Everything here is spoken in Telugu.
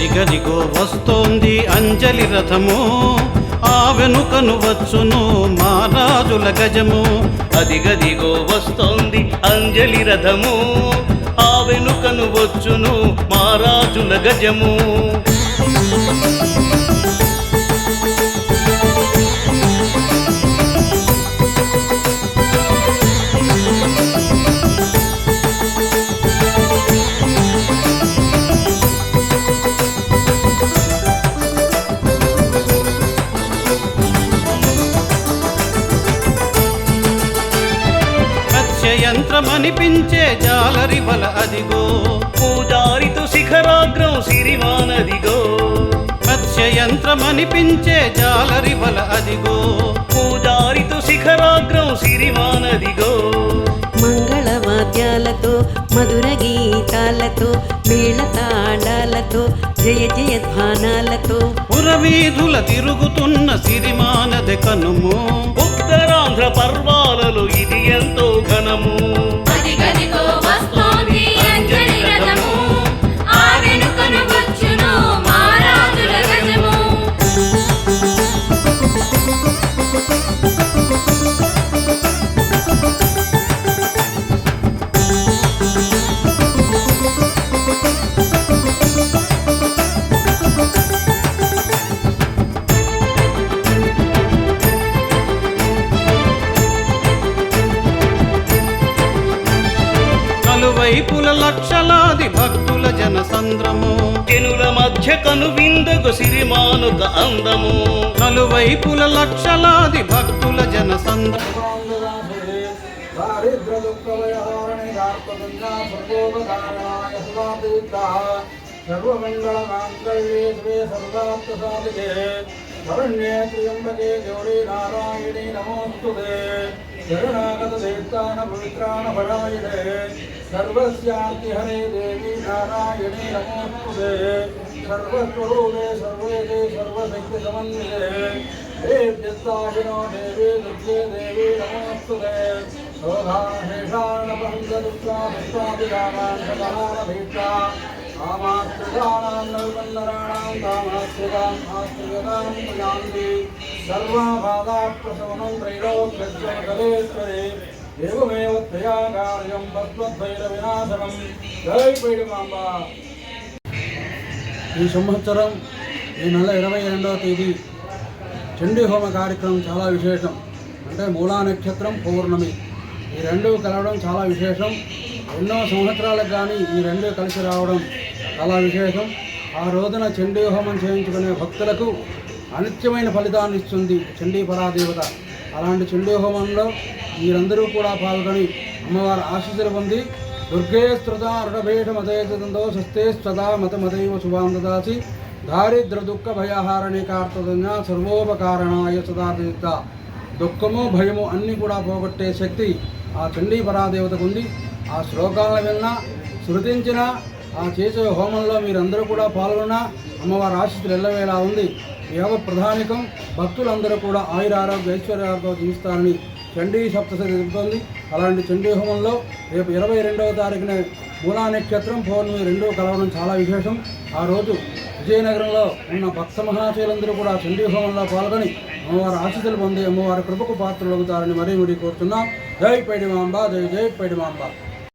ఇగదిగో వస్తోంది అంజలి రథము. ఆ వెనుకను వచ్చును మహారాజుల గజము. అదిగదిగో వస్తోంది అంజలి రథము. ఆ వెనుకను వచ్చును మారాజుల గజము. మత్స్యయంత్రమనిపించే జాలరి వల అదిగో. పూజారితో శిఖరాగ్రం సిరిమానదిగో మత్స్యయంత్రమనిపించే జాలరి వల అదిగో. పూజారితో శిఖరాగ్రం సిరిమానదిగో మంగళవాద్యాలతో మధుర గీతాలతో మేళతాళాలతో జయ జయధ్వానాలతో పురవీధుల తిరుగుతున్న సిరిమానది కనుము. వైపుల లక్షలాది భక్తుల జనసంద్రము. జనుల మధ్య కనువిందగు సిరిమానుక అందము. నలువైపుల లక్షలాది భక్తుల జనసంద్రము. సర్వమంగళమాంగళ్యే శివే సర్వార్థసాధికే శరణ్యే త్రియంబకే పవిత్రాన పరాయణే शरणागतदेतानपवित्राणपरायणे सर्वस्यान्तिहरे देवी नारायणे नमोऽस्तु ते सर्वस्वरूपे सर्वेदे सर्वशक्तिसमन्विते देव्यस्ताहिनो देवी दुर्गे देवी नमोऽस्तु ते शोभाहेषाणपङ्गदुःखाभिष्टाभिरामान् कामाश्रितानां नैवन्नराणां कामाश्रिताम् आश्रियतां प्रजान्ति सर्वाभागाप्रशमनं त्रैलोक्यज्वलकलेश्वरे కార్యం ఈ సంవత్సరం ఈ నెల ఇరవై రెండవ తేదీ చండీ హోమ కార్యక్రమం చాలా విశేషం. అంటే మూలా నక్షత్రం పౌర్ణమి. ఈ రెండు కలవడం చాలా విశేషం. ఎన్నో సంవత్సరాలకు కానీ ఈ రెండు కలిసి రావడం చాలా విశేషం. ఆ రోజున చండీ హోమం చేయించుకునే భక్తులకు అనిత్యమైన ఫలితాన్ని ఇస్తుంది చండీ పరాదేవత. అలాంటి చండీ హోమంలో మీరందరూ కూడా పాల్గొని అమ్మవారి ఆశీస్సులు పొంది దుర్గే స్తృత రుడభేష మతేతంతో స్వస్తే స్వదా మత మతైవ శుభాం దారిద్ర దుఃఖ భయహారణి కార్తజ్ఞ సర్వోపకారణాయ సదాదిత దుఃఖము భయము అన్నీ కూడా పోగొట్టే శక్తి ఆ చండీ పరాదేవతకు ఉంది ఆ శ్లోకాలను విన్నా శృతించిన ఆ చేసే హోమంలో మీరందరూ కూడా పాల్గొన్న అమ్మవారి ఆశీస్సులు ఎల్లవేలా ఉంది. యోగ ప్రధానికం భక్తులందరూ కూడా ఆయురారోగ్య ఐశ్వర్యాలతో జీవిస్తారని చండీ సప్తశతి చెబుతోంది అలాంటి చండీ హోమంలో రేపు ఇరవై రెండవ తారీఖున మూలా నక్షత్రం పౌర్ణమి రెండూ కలవడం చాలా విశేషం. ఆ రోజు విజయనగరంలో ఉన్న భక్త మహాశీలందరూ కూడా చండీ హోమంలో పాల్గొని అమ్మవారి ఆశీస్సులు పొంది అమ్మవారి కృపకు పాత్రలు అవుతారని మరీ ముడి కోరుతున్నాం. జై పైడిమాంబ జై జై పైడిమాంబ.